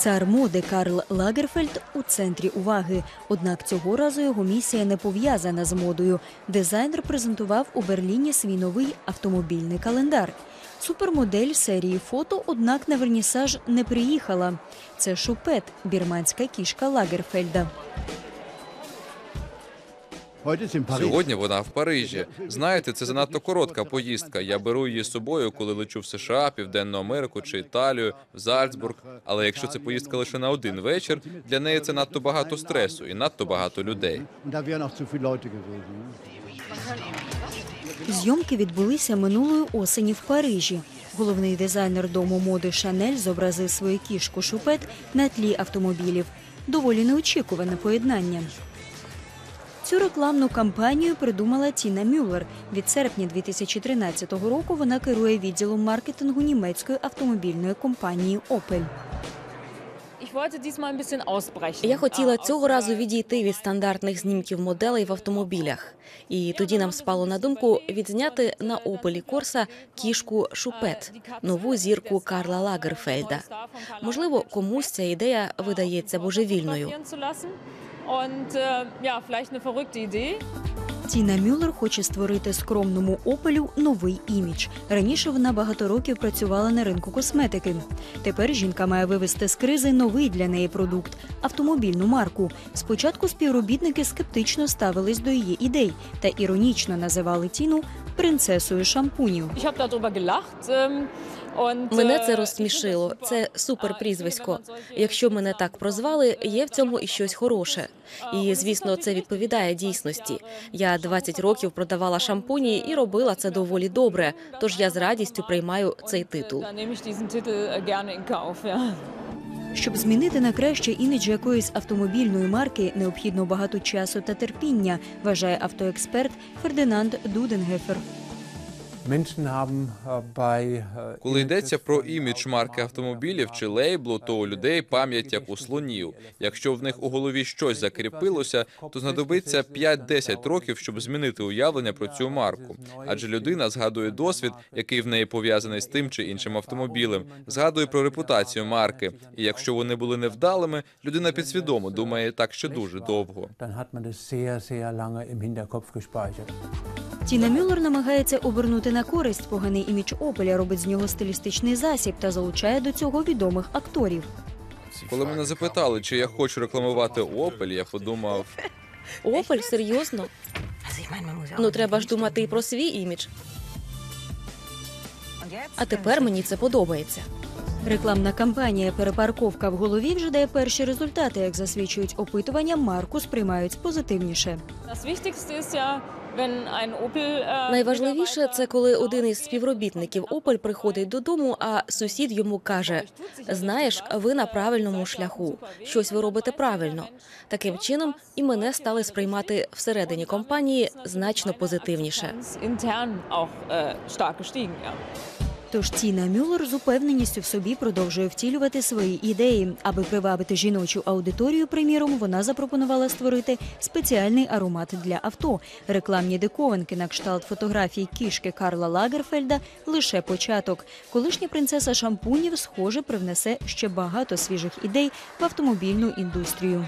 Цар моди Карл Лагерфельд у центрі уваги. Однак цього разу його місія не пов'язана з модою. Дизайнер презентував у Берліні свій новий автомобільний календар. Супермодель серії фото, однак на вернісаж не приїхала. Це шупет, бірманська кішка Лагерфельда. Сьогодні вона в Парижі. Знаєте, це занадто коротка поїздка. Я беру її з собою, коли лечу в США, Південну Америку чи Італію, в Зальцбург. Але якщо це поїздка лише на один вечір, для неї це надто багато стресу і надто багато людей. Зйомки відбулися минулої осені в Парижі. Головний дизайнер дому моди Шанель зобразив свою кішку шупет на тлі автомобілів. Доволі неочікуване поєднання. Цю рекламну кампанію придумала Тіна Мюллер. Від серпня 2013 року вона керує відділом маркетингу німецької автомобільної компанії ausbrechen. Я хотіла цього разу відійти від стандартних знімків моделей в автомобілях. І тоді нам спало на думку відзняти на Opel Corsa кішку Шупет, нову зірку Карла Лагерфельда. Можливо, комусь ця ідея видається божевільною. Und äh, ja, vielleicht eine verrückte Idee. Тіна Мюллер хоче створити скромному Опелю новий імідж. Раніше вона багато років працювала на ринку косметики. Тепер жінка має вивести з кризи новий для неї продукт автомобільну марку. Спочатку співробітники скептично ставились до її ідей та іронічно називали Тіну принцесою шампунів. Ähm, und, Мене äh, це розсмішило. Це супер прізвисько. man solche Якщо мене так прозвали, є в цьому і щось хороше. І звісно, це відповідає дійсності. Я 20 років продавала шампуні і робила це доволі добре. Тож я з радістю приймаю цей титул. Щоб змінити на краще імідж якоїсь автомобільної марки, необхідно багато часу та терпіння, вважає автоексперт Фердинанд Дуденгефер. Коли йдеться про імідж марки автомобілів чи лейблу, то у людей пам'ять як у слонів. Якщо в них у голові щось закріпилося, то знадобиться 5-10 років, щоб змінити уявлення про цю марку. Адже людина згадує досвід, який в неї пов'язаний з тим чи іншим автомобілем, згадує про репутацію марки. І якщо вони були невдалими, людина підсвідомо думає так ще дуже довго. Тіна Мюллер намагається обернути на користь поганий імідж Опеля, робить з нього стилістичний засіб та залучає до цього відомих акторів. Коли мене запитали, чи я хочу рекламувати Opel, я подумав, Опель, серйозно? Ну треба ж думати і про свій імідж. А тепер мені це подобається. Рекламна кампанія Перепарковка в голові вже дає перші результати. Як засвідчують опитування, марку сприймають позитивніше. Äh, Найважливіше це коли один із співробітників Опель приходить додому, а сусід йому каже: Знаєш, ви на правильному шляху. Щось ви робите правильно. Таким чином, і мене стали сприймати всередині компанії значно позитивніше. Тож Тіна Мюллер з упевненістю в собі продовжує втілювати свої ідеї. Аби привабити жіночу аудиторію, приміром, вона запропонувала створити спеціальний аромат для авто. Рекламні диковинки на кшталт фотографій кішки Карла Лагерфельда лише початок. Колишня принцеса шампунів, схоже, привнесе ще багато свіжих ідей в автомобільну індустрію.